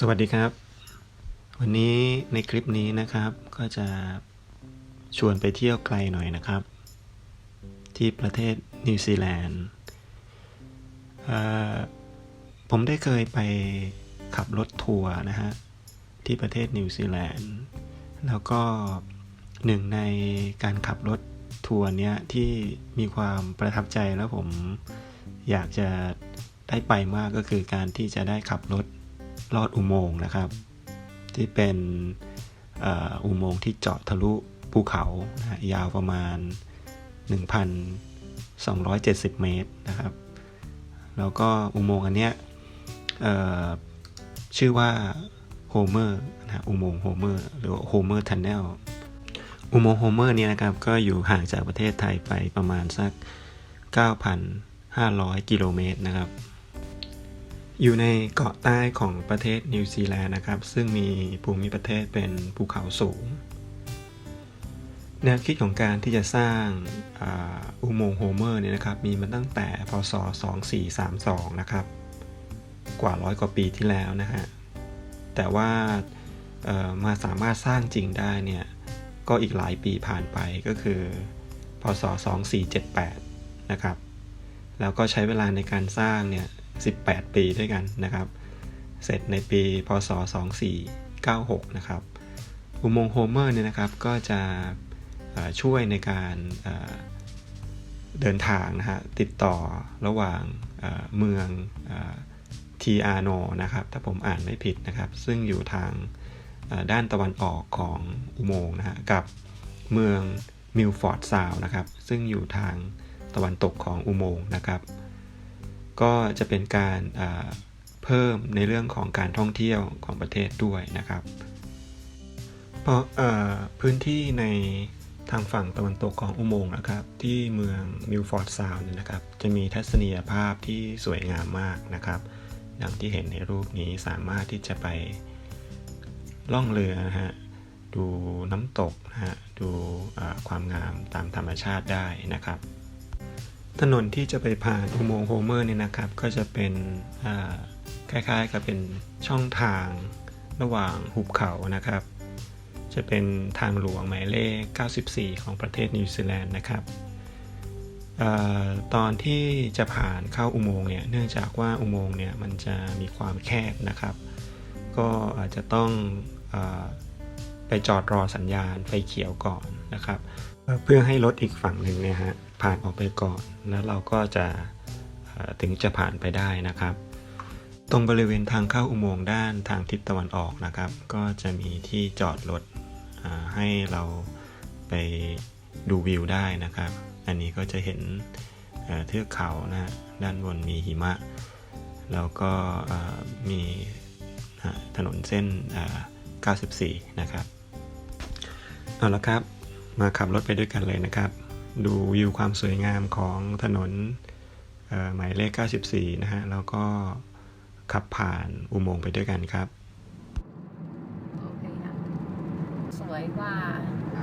สวัสดีครับ วันนี้ในคลิปนี้นะครับ ก็จะชวนไปเที่ยวไกลหน่อยนะครับ ที่ประเทศนิวซีแลนด์ผมได้เคยไปขับรถทัวร์นะฮะ ที่ประเทศนิวซีแลนด์ แล้วก็หนึ่งในการขับรถทัวร์เนี้ยที่มีความประทับใจแล้วผมอยากจะได้ไปมากก็คือการที่จะได้ขับรถ ลอดอุโมงค์นะครับ ที่เป็นอุโมงค์ที่เจาะทะลุภูเขานะยาวประมาณ 1,270 เมตรนะครับ แล้วก็อุโมงค์อันเนี้ยชื่อว่าโฮเมอร์นะฮะอุโมงค์โฮเมอร์หรือโฮเมอร์ทันเนลอุโมงค์โฮเมอร์เนี่ยนะครับ ก็อยู่ห่างจากประเทศไทยไปประมาณสัก 9,500 กิโลเมตรนะครับ อยู่ในเกาะใต้ของประเทศนิวซีแลนด์นะครับ ซึ่งมีภูมิประเทศเป็นภูเขาสูง แนวคิดของการที่จะสร้างอ,อุโมงค์โฮเมอร์เนี่ยนะครับ มีมาตั้งแต่พศ 2432 นะครับ กว่าร้อยกว่าปีที่แล้วนะฮะ แต่ว่ามาสามารถสร้างจริงได้เนี่ย ก็อีกหลายปีผ่านไปก็คือ พศ 2478 นะครับ แล้วก็ใช้เวลาในการสร้างเนี่ย 18 ปีด้วยกันนะครับ เสร็จในปีพศ 2496 นะครับ อุโมงค์โฮเมอร์เนี่ยนะครับก็จะช่วยในการเดินทางนะฮะติดต่อระหว่างเมืองทีอาโนนะครับถ้าผมอ่านไม่ผิดนะครับ ซึ่งอยู่ทางด้านตะวันออกของอุโมงค์นะฮะกับเมืองมิลฟอร์ดซาวนะครับ ซึ่งอยู่ทางตะวันตกของอุโมงค์นะครับ ก็จะเป็นการเพิ่มในเรื่องของการท่องเที่ยวของประเทศด้วยนะครับ เพราะพื้นที่ในทางฝั่งตะวันตกของอุโมงค์นะครับ ที่เมืองมิลฟอร์ดซาวน์นะครับ จะมีทัศนียภาพที่สวยงามมากนะครับอย่างที่เห็นในรูปนี้สามารถที่จะไปล่องเรือนะฮะดูน้ำตกนะฮะดูความงามตามธรรมชาติได้นะครับ ถนนที่จะไปผ่านอุโมงค์โฮเมอร์เนี่ยนะครับ ก็จะเป็นคล้ายๆกับเป็นช่องทางระหว่างหุบเขานะครับ จะเป็นทางหลวงหมายเลข 94 ของประเทศนิวซีแลนด์นะครับออตอนที่จะผ่านเข้าอุโมงค์เนี่ยเนื่องจากว่าอุโมงค์เนี่ยมันจะมีความแคบนะครับ ก็อาจจะต้องออไปจอดรอสัญญาณไฟเขียวก่อนนะครับ เพื่อให้รถอีกฝั่งหนึ่งเนี่ยฮะ ผ่านออกไปก่อน แล้วเราก็จะถึงจะผ่านไปได้นะครับ ตรงบริเวณทางเข้าอุโมงค์ด้านทางทิศตะวันออกนะครับ ก็จะมีที่จอดรถให้เราไปดูวิวได้นะครับ อันนี้ก็จะเห็นเทือกเขานะฮะด้านบนมีหิมะ แล้วก็มีถนนเส้น 94 นะครับ เอาละครับ มาขับรถไปด้วยกันเลยนะครับ ดูวิวความสวยงามของถนนเอ่อหมายเลข 94 นะฮะ แล้วก็ขับผ่านอุโมงค์ไปด้วยกันครับ โอเคค่ะสวยกว่า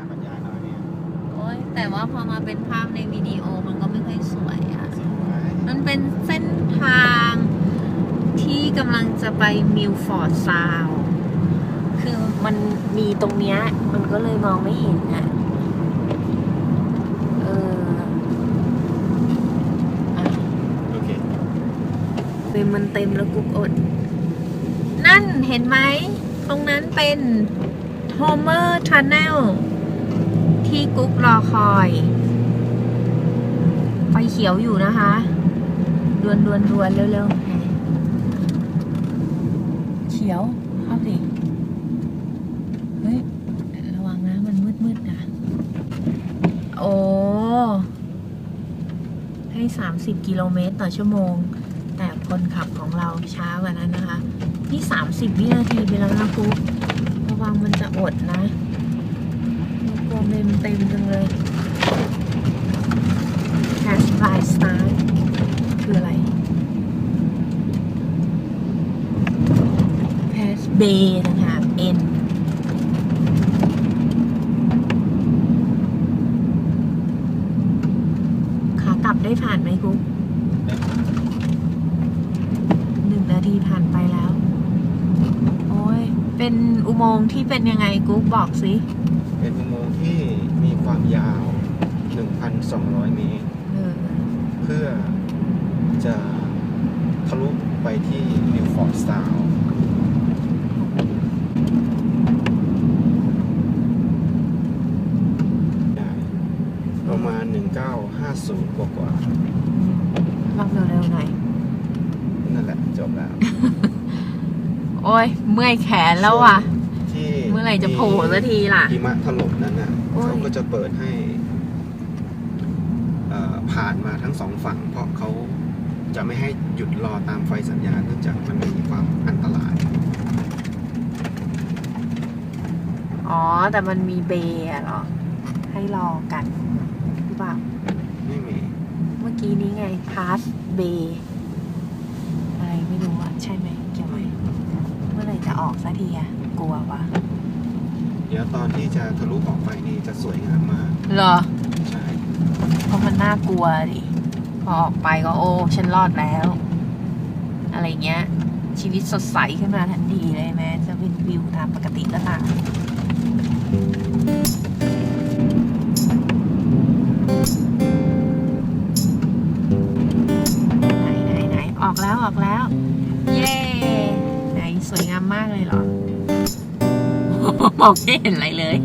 บรรยายหน่อยเนี่ยโอ้ยแต่ว่าพอมาเป็นภาพในวิดีโอมันก็ไม่ค่อยสวยอะสวยมันเป็นเส้นทางที่กำลังจะไปมิลฟอร์ดซาวด์คือมันมีตรงเนี้ย มันก็เลยมองไม่เห็นอะ เอออะ โอเค เต็มมันเต็มแล้วกุ๊กอด นั่นเห็นไหม ตรงนั้นเป็นโฮเมอร์ทันเนลที่กุ๊กรอคอย ไฟเขียวอยู่นะคะดวนดวนดวนเร็วๆ เขียวเข้าสิเฮ้ย ระวังนะ มันมืดๆนะ โอ้ ให้ 30 กิโลเมตรต่อชั่วโมงแต่ คนขับของเราช้ากว่านั้นนะคะ นี่ 30 วินาทีไปแล้วนะคุระวังมันจะอดนะกลัวเมมเต็มจังเลย Cash by Star คืออะไร Pass Bay นะคะ N ขากลับได้ผ่านไหมกุ๊ก ห นึ่งนาทีผ่านไปแล้วเป็นอุโมงค์ที่เป็นยังไงกุ๊กบอกสิเป็นอุโมงค์ที่มีความยาว 1,200 เมตร เออเพื่อจะทะลุไปที่นิวฟอร์ดสตาวได้ประมาณ 1950 กว่ากว่าลองเร็วๆหน่อยๆ นั่นแหละจบแล้ว โอ้ยเมื่อยแขนแล้วว่ะ ที่เมื่อไหร่จะโผล่สักทีล่ะหิมะถล่มนั้นน่ะโอ้ย เขาก็จะเปิดให้เอ่อผ่านมาทั้งสองฝั่ง เพราะเขาจะไม่ให้หยุดรอตามไฟสัญญาณเนื่องจากมันมีความอันตราย อ๋อ แต่มันมีเบย์อะเหรอ ให้รอกันหรือเปล่าไม่มี เมื่อกี้นี้ไงพาสเบย์อะไรไม่รู้อะ ใช่ไหมเกี่ยวไหมเมื่อไหร่จะออกสักทีอะกลัววะเดี๋ยวตอนที่จะทะลุออกไปนี่จะสวยงามมาก เหรอ ใช่ เพราะมันน่ากลัวดิ พอออกไปก็โอ้ ฉันรอดแล้ว อะไรเงี้ย ชีวิตสดใสขึ้นมาทันทีเลยแม้จะเป็นวิวตามปกติก็ตาม เลยเหรอ มองไม่เห็นอะไรเลย